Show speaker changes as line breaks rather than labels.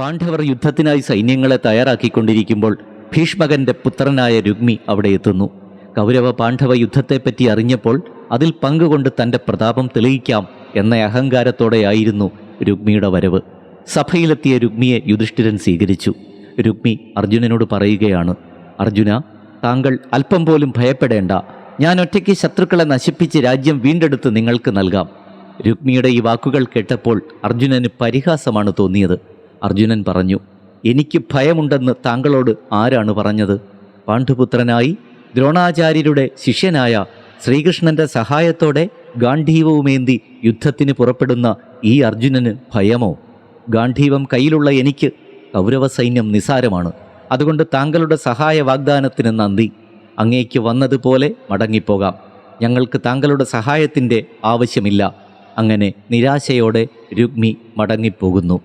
പാണ്ഡവർ യുദ്ധത്തിനായി സൈന്യങ്ങളെ തയ്യാറാക്കിക്കൊണ്ടിരിക്കുമ്പോൾ ഭീഷ്മകന്റെ പുത്രനായ രുഗ്മി അവിടെ എത്തുന്നു. കൗരവ പാണ്ഡവ യുദ്ധത്തെപ്പറ്റി അറിഞ്ഞപ്പോൾ അതിൽ പങ്കുകൊണ്ട് തന്റെ പ്രതാപം തെളിയിക്കാം എന്ന അഹങ്കാരത്തോടെയായിരുന്നു രുഗ്മിയുടെ വരവ്. സഭയിലെത്തിയ രുഗ്മിയെ യുധിഷ്ഠിരൻ സ്വീകരിച്ചു. രുഗ്മി അർജുനനോട് പറയുകയാണ് അർജുന താങ്കൾ അല്പം പോലും ഭയപ്പെടേണ്ട. ഞാൻ ഒറ്റയ്ക്ക് ശത്രുക്കളെ നശിപ്പിച്ച് രാജ്യം വീണ്ടെടുത്ത് നിങ്ങൾക്ക് നൽകാം. രുഗ്മിയുടെ ഈ വാക്കുകൾ കേട്ടപ്പോൾ അർജുനന് പരിഹാസമാണ് തോന്നിയത്. അർജുനൻ പറഞ്ഞു എനിക്ക് ഭയമുണ്ടെന്ന് താങ്കളോട് ആരാണ് പറഞ്ഞത്? പാണ്ഡുപുത്രനായി ദ്രോണാചാര്യരുടെ ശിഷ്യനായ ശ്രീകൃഷ്ണന്റെ സഹായത്തോടെ ഗാന്ധീവവുമേന്തി യുദ്ധത്തിന് പുറപ്പെടുന്ന ഈ അർജുനന് ഭയമോ? ഗാന്ധീവം കയ്യിലുള്ള എനിക്ക് കൗരവ സൈന്യം നിസാരമാണ്. അതുകൊണ്ട് താങ്കളുടെ സഹായ വാഗ്ദാനത്തിന് നന്ദി. അങ്ങേക്ക് വന്നതുപോലെ മടങ്ങിപ്പോകാം. ഞങ്ങൾക്ക് താങ്കളുടെ സഹായത്തിന്റെ ആവശ്യമില്ല. അങ്ങനെ നിരാശയോടെ രുഗ്മി മടങ്ങിപ്പോകുന്നു.